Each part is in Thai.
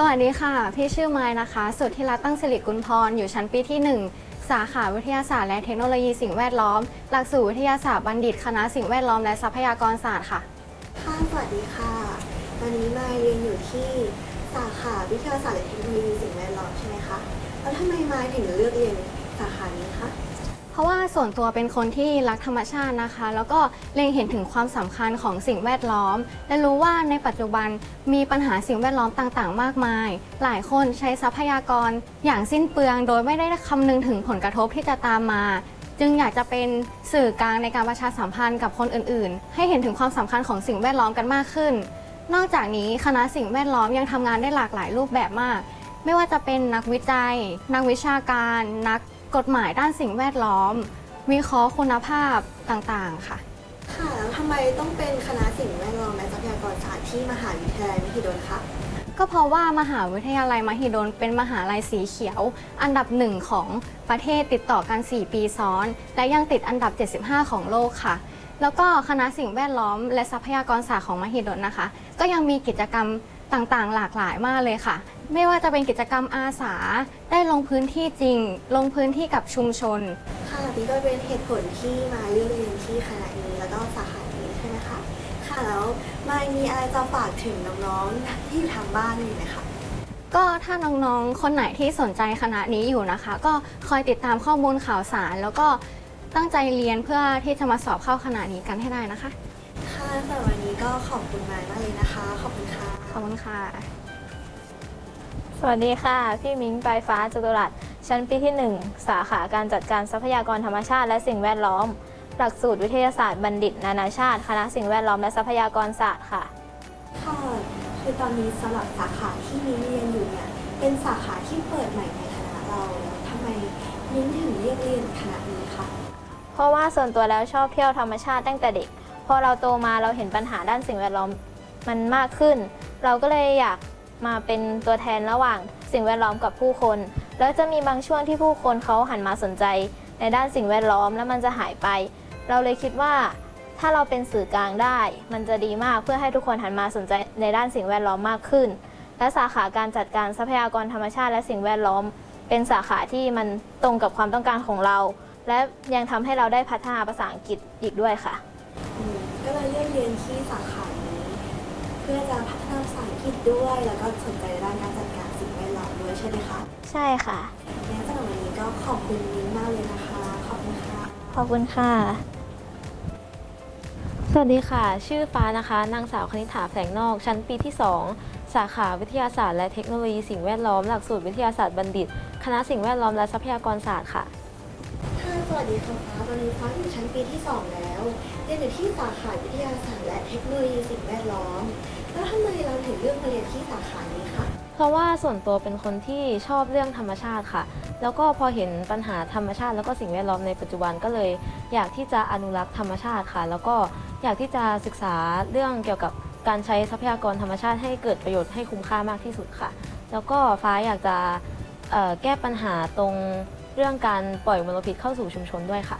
สวัสดีค่ะ พี่ชื่อไม้นะคะ สุดทธิรัตตั้งสิริกุลพร อยู่ชั้นปีที่ 1 สาขาวิทยาศาสตร์และเทคโนโลยีสิ่งแวดล้อม หลักสูตรวิทยาศาสตร์บัณฑิตคณะสิ่งแวดล้อมและทรัพยากรศาสตร์ค่ะ ค่ะ สวัสดีค่ะ ตอนนี้ไมายเรียนอยู่ที่สาขาวิทยาศาสตร์และเทคโนโลยีสิ่งแวดล้อมใช่ไหมคะ แล้วทำไมไมายถึงเลือกเรียนสาขานี้คะ ราะว่าส่วนตัวเป็นคนที่รักธรรมชาตินะคะ แล้วก็เล็งเห็นถึงความสำคัญของสิ่งแวดล้อม และรู้ว่าในปัจจุบันมีปัญหาสิ่งแวดล้อมต่างๆ มากมาย หลายคนใช้ทรัพยากรอย่างสิ้นเปลือง โดยไม่ได้คำนึงถึงผลกระทบที่จะตามมา จึงอยากจะเป็นสื่อกลางในการประชาสัมพันธ์กับคนอื่นๆ ให้เห็นถึงความสำคัญของสิ่งแวดล้อมกันมากขึ้น นอกจากนี้คณะสิ่งแวดล้อมยังทำงานได้หลากหลายรูปแบบมาก ไม่ว่าจะเป็นนักวิจัย นักวิชาการ นัก กฎหมายด้านสิ่งแวดล้อม วิเคราะห์คุณภาพต่างๆ ค่ะ ค่ะแล้วทำไมต้องเป็นคณะสิ่งแวดล้อมและทรัพยากรศาสตร์ที่มหาวิทยาลัยมหิดลคะก็เพราะว่ามหาวิทยาลัยมหิดลเป็นมหาลัยสีเขียว อันดับหนึ่งของประเทศติดต่อกัน 4 ปีซ้อน และยังติดอันดับ 75 ของโลกค่ะ แล้วก็คณะสิ่งแวดล้อม และทรัพยากรศาสตร์ของมหิดลนะคะ ก็ยังมีกิจกรรมต่างๆ หลากหลายมากเลยค่ะ ไม่ว่าจะเป็นกิจกรรมอาสาได้ลงพื้นที่จริง ลงพื้นที่กับชุมชน ค่ะนี่ก็เป็นเหตุผลที่มาเลือกเรียนที่คณะนี้แล้วก็สาขานี้ใช่ไหมคะค่ะแล้วมายมีอะไรจะฝากถึงน้องๆที่อยู่ทางบ้านอยู่ไหมคะก็ถ้าน้องๆ คนไหนที่สนใจคณะนี้อยู่นะคะ ก็คอยติดตามข้อมูลข่าวสาร แล้วก็ตั้งใจเรียนเพื่อที่จะมาสอบเข้าคณะนี้กันให้ได้นะคะ ค่ะสำหรับวันนี้ก็ขอบคุณมายมากเลยนะคะ ขอบคุณค่ะ ขอบคุณค่ะ สวัสดีค่ะ พี่มิ้งปลายฟ้าจตุรัสชั้นปีที่ 1 สาขาการจัดการทรัพยากรธรรมชาติ และสิ่งแวดล้อม หลักสูตรวิทยาศาสตร์บัณฑิต นานาชาติ คณะสิ่งแวดล้อมและทรัพยากรศาสตร์ค่ะ ค่ะ คือตอนนี้สำหรับสาขาที่มิ้นเรียนอยู่เนี่ยเป็นสาขาที่เปิดใหม่ในคณะเราแล้วทำไมมิ้นถึงเรียกเรียนคณะนี้คะเพราะว่าส่วนตัวแล้วชอบเที่ยวธรรมชาติตั้งแต่เด็ก พอเราโตมาเราเห็นปัญหาด้านสิ่งแวดล้อมมันมากขึ้น เราก็เลยอยาก มาเป็นตัวแทนระหว่างสิ่งแวดล้อมกับผู้คน แล้วจะมีบางช่วงที่ผู้คนเขาหันมาสนใจ ในด้านสิ่งแวดล้อมแล้วมันจะหายไป เราเลยคิดว่า ถ้าเราเป็นสื่อกลางได้ มันจะดีมากเพื่อให้ทุกคนหันมาสนใจในด้านสิ่งแวดล้อมมากขึ้น และสาขาการจัดการทรัพยากรธรรมชาติและสิ่งแวดล้อม เป็นสาขาที่มันตรงกับความต้องการของเรา และยังทำให้เราได้พัฒนาภาษาอังกฤษอีกด้วยค่ะ ก็เลยเลือกเรียนที่สาขา พื่อจะพัฒนาภาษาอังกฤษด้วย แล้วก็สนใจด้านการจัดการสิ่งแวดล้อมด้วยใช่ไหมคะใช่ค่ะ งั้นสำหรับวันนี้ก็ขอบคุณมิ้นมากเลยนะคะ ขอบคุณค่ะ ขอบคุณค่ะ สวัสดีค่ะ ชื่อฟ้านะคะ นางสาวคณิษฐาแสงนอก ชั้นปีที่ 2 สาขาวิทยาศาสตร์และเทคโนโลยีสิ่งแวดล้อม หลักสูตรวิทยาศาสตร์บัณฑิต คณะสิ่งแวดล้อมและทรัพยากรศาสตร์ค่ะ ค่ะสวัสดีค่ะฟ้าตอนนี้ฟ้าอยู่ชั้นปีที่ 2 แล้ว เรียนอยู่ที่สาขาวิทยาศาสตร์และเทคโนโลยีสิ่งแวดล้อม แล้วทำไมเราถึงเลือกมาเรียนที่สาขานี้คะเพราะว่าส่วนตัวเป็นคนที่ชอบเรื่องธรรมชาติค่ะ แล้วก็พอเห็นปัญหาธรรมชาติ แล้วก็สิ่งแวดล้อมในปัจจุบันก็เลย อยากที่จะอนุรักษ์ธรรมชาติค่ะ แล้วก็อยากที่จะศึกษาเรื่องเกี่ยวกับการใช้ทรัพยากรธรรมชาติให้เกิดประโยชน์ให้คุ้มค่ามากที่สุดค่ะ แล้วก็ฟ้าอยากจะเอ่อแก้ปัญหาตรงเรื่องการปล่อยมลพิษเข้าสู่ชุมชนด้วยค่ะ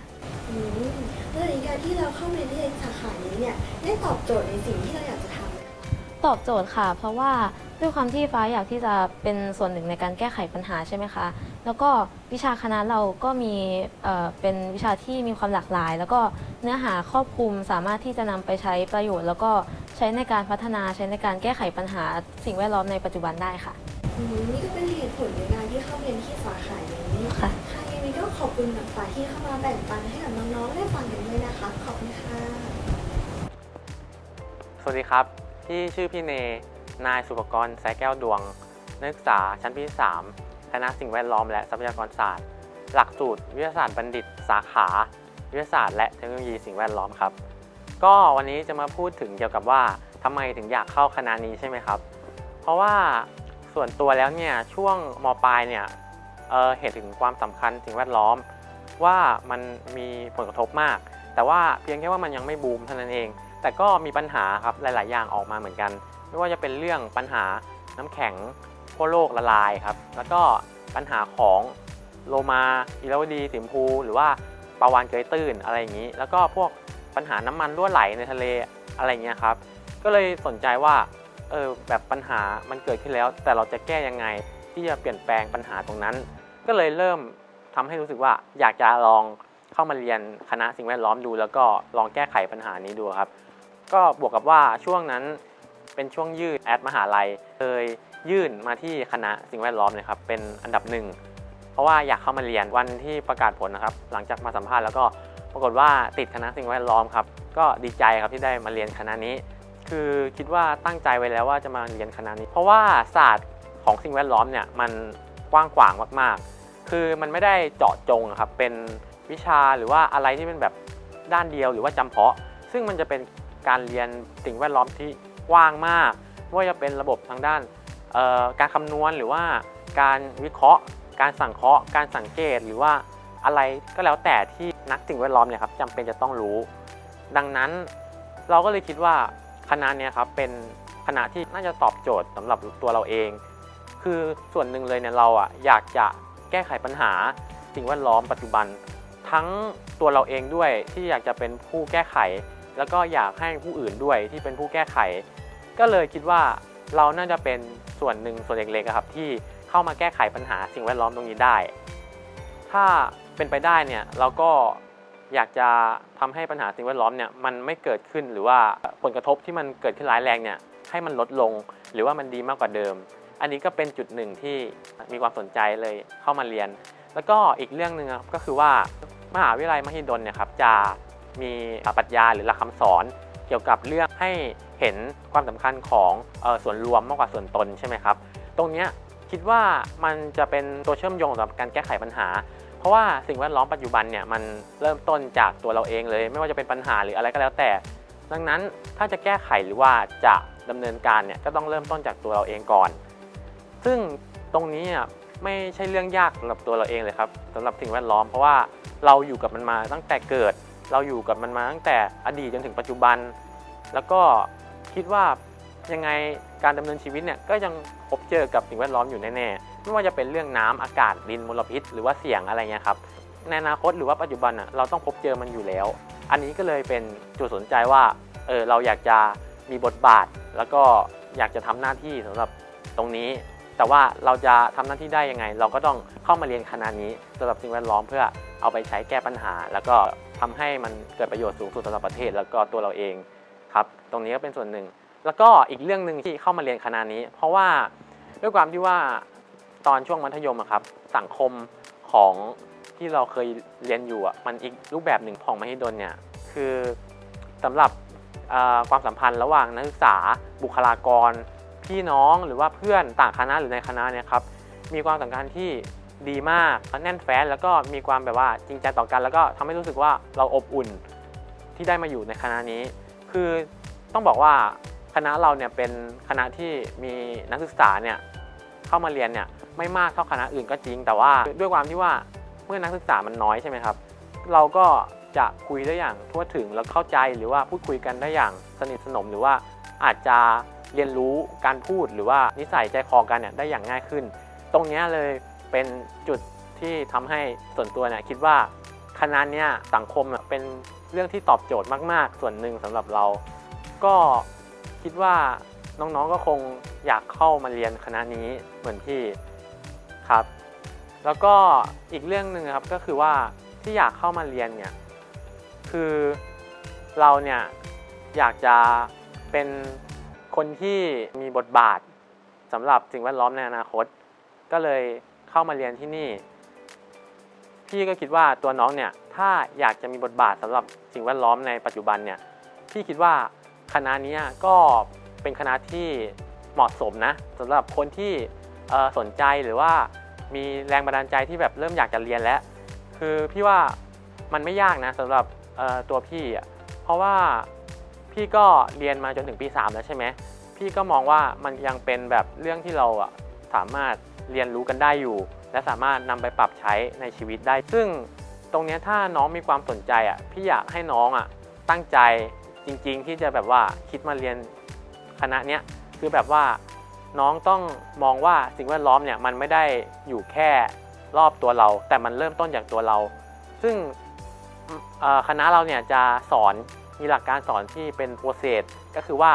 อืมแล้วในการที่เราเข้ามาเรียนสาขานี้เนี่ยได้ตอบโจทย์ในสิ่งที่เราอยากจะทำไหม ตอบโจทย์ค่ะ เพราะว่าด้วยความที่ฟ้าอยากที่จะเป็นส่วนหนึ่งในการแก้ไขปัญหาใช่ไหมคะ แล้วก็วิชาคณะเราก็มีเอ่อเป็นวิชาที่มีความหลากหลาย แล้วก็เนื้อหาครอบคลุมสามารถที่จะนำไปใช้ประโยชน์ แล้วก็ใช้ในการพัฒนาใช้ในการแก้ไขปัญหาสิ่งแวดล้อมในปัจจุบันได้ค่ะอืมนี่ก็เป็นเหตุผลในการที่เข้าเรียนที่สาขานี้ค่ะค่ะยังไงก็ขอบคุณกับฝ่ายที่เข้ามาแบ่งปันให้กับน้องๆได้ฟังกันด้วยนะคะ ขอบคุณค่ะ สวัสดีครับ พี่ชื่อพี่เน นายสุภกรสายแก้วดวง นักศึกษาชั้นปีที่3คณะสิ่งแวดล้อมและทรัพยากรศาสตร์ หลักสูตรวิทยาศาสตร์บัณฑิต สาขา วิทยาศาสตร์และเทคโนโลยีสิ่งแวดล้อมครับ ก็วันนี้จะมาพูดถึงเกี่ยวกับว่าทำไมถึงอยากเข้าคณะนี้ใช่ไหมครับ เพราะว่าส่วนตัวแล้วเนี่ยช่วงมปลายเนี่ยเเห็นถึงความสำคัญสิ่งแวดล้อม ว่ามันมีผลกระทบมาก แต่ว่าเพียงแค่ว่ามันยังไม่บูมเท่านั้นเอง แต่ก็มีปัญหาครับหลาย ๆ อย่างออกมาเหมือนกัน ไม่ว่าจะเป็นเรื่องปัญหาน้ำแข็งขั้วโลกละลายครับ แล้วก็ปัญหาของโลมาอีราวดีสิมพู หรือว่าปลาวานเกยตื้นอะไรอย่างนี้ แล้วก็พวกปัญหาน้ำมันรั่วไหลในทะเลอะไรอย่างเงี้ยครับ ก็เลยสนใจว่าเออแบบปัญหามันเกิดขึ้นแล้ว แต่เราจะแก้ยังไงที่จะเปลี่ยนแปลงปัญหาตรงนั้น ก็เลยเริ่มทำให้รู้สึกว่าอยากจะลองเข้ามาเรียนคณะสิ่งแวดล้อมดู แล้วก็ลองแก้ไขปัญหานี้ดูครับ ก็บวกกับว่าช่วงนั้นเป็นช่วงยื่นแอดมหาลัยเลยยื่นมาที่คณะสิ่งแวดล้อมเลยครับเป็นอันดับหนึ่งเพราะว่าอยากเข้ามาเรียนวันที่ประกาศผลนะครับ หลังจากมาสัมภาษณ์แล้วก็ปรากฏว่าติดคณะสิ่งแวดล้อมครับก็ดีใจครับที่ได้มาเรียนคณะนี้ คือคิดว่าตั้งใจไว้แล้วว่าจะมาเรียนคณะนี้ เพราะว่าศาสตร์ของสิ่งแวดล้อมเนี่ยมันกว้างขวางมาก ๆ คือมันไม่ได้เจาะจงครับเป็นวิชาหรือว่าอะไรที่เป็นแบบด้านเดียวหรือว่าจำเพาะ ซึ่งมันจะเป็น การเรียนสิ่งแวดล้อมที่กว้างมากไม่ว่าจะเป็นระบบทางด้านการคำนวณหรือว่าการวิเคราะห์ การสังเคราะห์ การสังเกตหรือว่าอะไรก็แล้วแต่ที่นักสิ่งแวดล้อมเนี่ยครับจำเป็นจะต้องรู้ ดังนั้นเราก็เลยคิดว่าคณะเนี้ยครับเป็นคณะที่น่าจะตอบโจทย์สำหรับตัวเราเอง คือส่วนหนึ่งเลยเนี่ยเราอะอยากจะแก้ไขปัญหาสิ่งแวดล้อมปัจจุบัน ทั้งตัวเราเองด้วยที่อยากจะเป็นผู้แก้ไข แล้วก็อยากให้ผู้อื่นด้วยที่เป็นผู้แก้ไข ก็เลยคิดว่าเราน่าจะเป็นส่วนหนึ่งส่วนเล็กๆครับที่เข้ามาแก้ไขปัญหาสิ่งแวดล้อมตรงนี้ได้ ถ้าเป็นไปได้เนี่ยเราก็อยากจะทำให้ปัญหาสิ่งแวดล้อมเนี่ยมันไม่เกิดขึ้นหรือว่าผลกระทบที่มันเกิดขึ้นร้ายแรงเนี่ยให้มันลดลงหรือว่ามันดีมากกว่าเดิม อันนี้ก็เป็นจุดหนึ่งที่มีความสนใจเลยเข้ามาเรียน แล้วก็อีกเรื่องหนึ่งก็คือว่ามหาวิทยาลัยมหิดลเนี่ยครับจะ มีปรัชญาหรือหลักคำสอน เกี่ยวกับเรื่องให้เห็นความสำคัญของออส่วนรวมมากกว่าส่วนตนใช่ไหมครับ ตรงนี้คิดว่ามันจะเป็นตัวเชื่อมโยงสำหรับการแก้ไขปัญหา เพราะว่าสิ่งแวดล้อมปัจจุบันเนี่ยมันเริ่มต้นจากตัวเราเองเลย ไม่ว่าจะเป็นปัญหาหรืออะไรก็แล้วแต่ ดังนั้นถ้าจะแก้ไขหรือว่าจะดำเนินการเนี่ยก็ต้องเริ่มต้นจากตัวเราเองก่อน ซึ่งตรงนี้อะไม่ใช่เรื่องยากสำหรับตัวเราเองเลยครับสำหรับสิ่งแวดล้อมเพราะว่าเราอยู่กับมันมาตั้งแต่เกิด เราอยู่กับมันมาตั้งแต่อดีตจนถึงปัจจุบัน แล้วก็คิดว่ายังไงการดำเนินชีวิตเนี่ยก็ยังพบเจอกับสิ่งแวดล้อมอยู่แน่ๆไม่ว่าจะเป็นเรื่องน้ำอากาศดินมลพิษ หรือว่าเสียงอะไรเงี้ยครับในอนาคตหรือว่าปัจจุบันอะเราต้องพบเจอมันอยู่แล้ว อันนี้ก็เลยเป็นจุดสนใจว่าเออเราอยากจะมีบทบาท แล้วก็อยากจะทำหน้าที่สำหรับตรงนี้ แต่ว่าเราจะทำหน้าที่ได้ยังไง เราก็ต้องเข้ามาเรียนคณะนี้สำหรับสิ่งแวดล้อมเพื่อเอาไปใช้แก้ปัญหา แล้วก็ ทำให้มันเกิดประโยชน์สูงสุดสำหรับประเทศ แล้วก็ตัวเราเองครับ ตรงนี้ก็เป็นส่วนหนึ่ง แล้วก็อีกเรื่องหนึ่งที่เข้ามาเรียนคณะนี้ เพราะว่าด้วยความที่ว่าตอนช่วงมัธยมครับ สังคมของที่เราเคยเรียนอยู่อะมันอีกรูปแบบหนึ่งของมหิดลเนี่ยคือสำหรับความสัมพันธ์ระหว่างนักศึกษาบุคลากร พี่น้องหรือว่าเพื่อนต่างคณะหรือในคณะเนี่ยครับมีความสัมพันธ์ที่ ดีมากแน่นแฟ้นแล้วก็มีความแบบว่าจริงใจต่อกัน แล้วก็ทำให้รู้สึกว่าเราอบอุ่นที่ได้มาอยู่ในคณะนี้ คือต้องบอกว่าคณะเราเนี่ยเป็นคณะที่มีนักศึกษาเนี่ยเข้ามาเรียนเนี่ยไม่มากเท่าคณะอื่นก็จริง แต่ว่าด้วยความที่ว่าเมื่อนักศึกษามันน้อยใช่ไหมครับ เราก็จะคุยได้อย่างทั่วถึงแล้วเข้าใจหรือว่าพูดคุยกันได้อย่างสนิทสนมหรือว่าอาจจะเรียนรู้การพูดหรือว่านิสัยใจคอกันเนี่ยได้อย่างง่ายขึ้น ตรงนี้เลย เป็นจุดที่ทำให้ส่วนตัวเนี่ยคิดว่าคณะเนี้ยสังคมเป็นเรื่องที่ตอบโจทย์มาก ๆ ส่วนหนึ่งสำหรับเรา ก็คิดว่าน้องๆก็คงอยากเข้ามาเรียนคณะนี้เหมือนพี่ครับ แล้วก็อีกเรื่องหนึ่งครับก็คือว่าที่อยากเข้ามาเรียนเนี่ยคือเราเนี่ยอยากจะเป็นคนที่มีบทบาทสำหรับสิ่งแวดล้อมในอนาคต ก็เลย เข้ามาเรียนที่นี่ พี่ก็คิดว่าตัวน้องเนี่ยถ้าอยากจะมีบทบาทสำหรับสิ่งแวดล้อมในปัจจุบันเนี่ยพี่คิดว่าคณะนี้ก็เป็นคณะที่เหมาะสมนะสำหรับคนที่สนใจหรือว่ามีแรงบันดาลใจที่แบบเริ่มอยากจะเรียนแล้ว คือพี่ว่ามันไม่ยากนะสำหรับตัวพี่เพราะว่าพี่ก็เรียนมาจนถึงปี 3 แล้วใช่ไหมพี่ก็มองว่ามันยังเป็นแบบเรื่องที่เราสามารถ เรียนรู้กันได้อยู่ และสามารถนำไปปรับใช้ในชีวิตได้ ซึ่งตรงนี้ถ้าน้องมีความสนใจอะพี่อยากให้น้องอะตั้งใจจริง ๆ ที่จะแบบว่าคิดมาเรียนคณะเนี้ยคือแบบว่าน้องต้องมองว่าสิ่งแวดล้อมเนี่ยมันไม่ได้อยู่แค่รอบตัวเรา แต่มันเริ่มต้นจากตัวเรา ซึ่งคณะเราเนี่ยจะสอนมีหลักการสอนที่เป็นโปรเซสก็คือว่า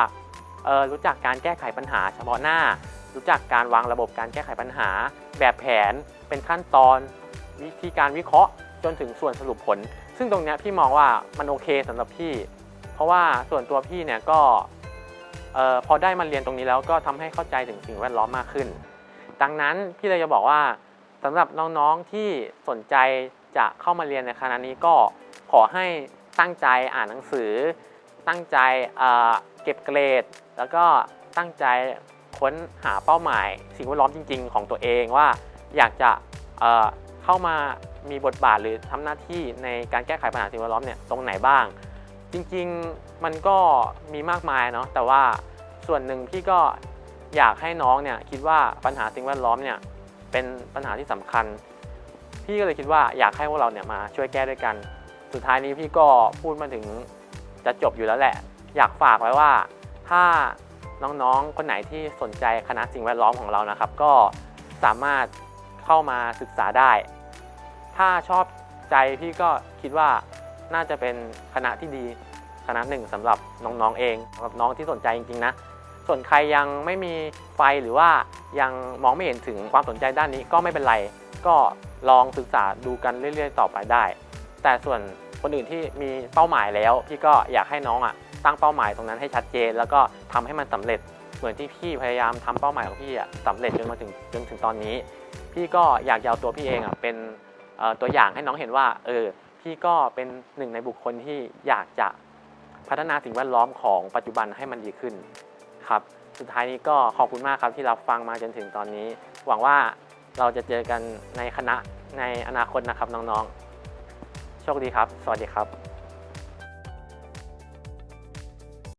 รู้จักการแก้ไขปัญหาเฉพาะหน้า รู้จักการวางระบบการแก้ไขปัญหา แบบแผน เป็นขั้นตอน วิธีการวิเคราะห์จนถึงส่วนสรุปผล ซึ่งตรงนี้พี่มองว่ามันโอเคสำหรับพี่ เพราะว่าส่วนตัวพี่เนี่ยก็พอได้มาเรียนตรงนี้แล้วก็ทำให้เข้าใจถึงสิ่งแวดล้อมมากขึ้น ดังนั้นพี่เลยจะบอกว่าสำหรับน้องๆที่สนใจจะเข้ามาเรียนในคณะนี้ก็ขอให้ตั้งใจอ่านหนังสือ ตั้งใจเเก็บเกรด แล้วก็ตั้งใจ ค้นหาเป้าหมาย สิ่งแวดล้อมจริง ๆ ของตัวเองว่า อยากจะเเข้ามามีบทบาทหรือทำหน้าที่ในการแก้ไขปัญหาสิ่งแวดล้อมเนี่ยตรงไหนบ้าง จริงๆมันก็มีมากมายเนาะแต่ว่าส่วนหนึ่งพี่ก็อยากให้น้องเนี่ยคิดว่าปัญหาสิ่งแวดล้อมเนี่ยเป็นปัญหาที่สำคัญ พี่ก็เลยคิดว่าอยากให้พวกเราเนี่ยมาช่วยแก้ด้วยกัน สุดท้ายนี้พี่ก็พูดมาถึงจะจบอยู่แล้วแหละ อยากฝากไว้ว่าถ้า น้องๆ คนไหนที่สนใจคณะสิ่งแวดล้อมของเรานะครับ ก็สามารถเข้ามาศึกษาได้ ถ้าชอบใจพี่ก็คิดว่าน่าจะเป็นคณะที่ดีคณะหนึ่งสำหรับน้องๆเองสำหรับน้องที่สนใจจริงๆนะ ส่วนใครยังไม่มีไฟหรือว่ายังมองไม่เห็นถึงความสนใจด้านนี้ก็ไม่เป็นไร ก็ลองศึกษาดูกันเรื่อย ๆ ต่อไปได้ แต่ส่วนคนอื่นที่มีเป้าหมายแล้ว พี่ก็อยากให้น้องอะ ตั้งเป้าหมายตรงนั้นให้ชัดเจน แล้วก็ทำให้มันสำเร็จเหมือนที่พี่พยายามทำเป้าหมายของพี่อะสำเร็จจนมาถึงจนถึงตอนนี้ พี่ก็อยากจะเอาตัวพี่เองอะเป็นตัวอย่างให้น้องเห็นว่าเออพี่ก็เป็นหนึ่งในบุคคลที่อยากจะพัฒนาสิ่งแวดล้อมของปัจจุบันให้มันดีขึ้นครับสุดท้ายนี้ก็ขอบคุณมากครับที่รับฟังมาจนถึงตอนนี้ หวังว่าเราจะเจอกันในคณะในอนาคตนะครับน้องๆ โชคดีครับ สวัสดีครับ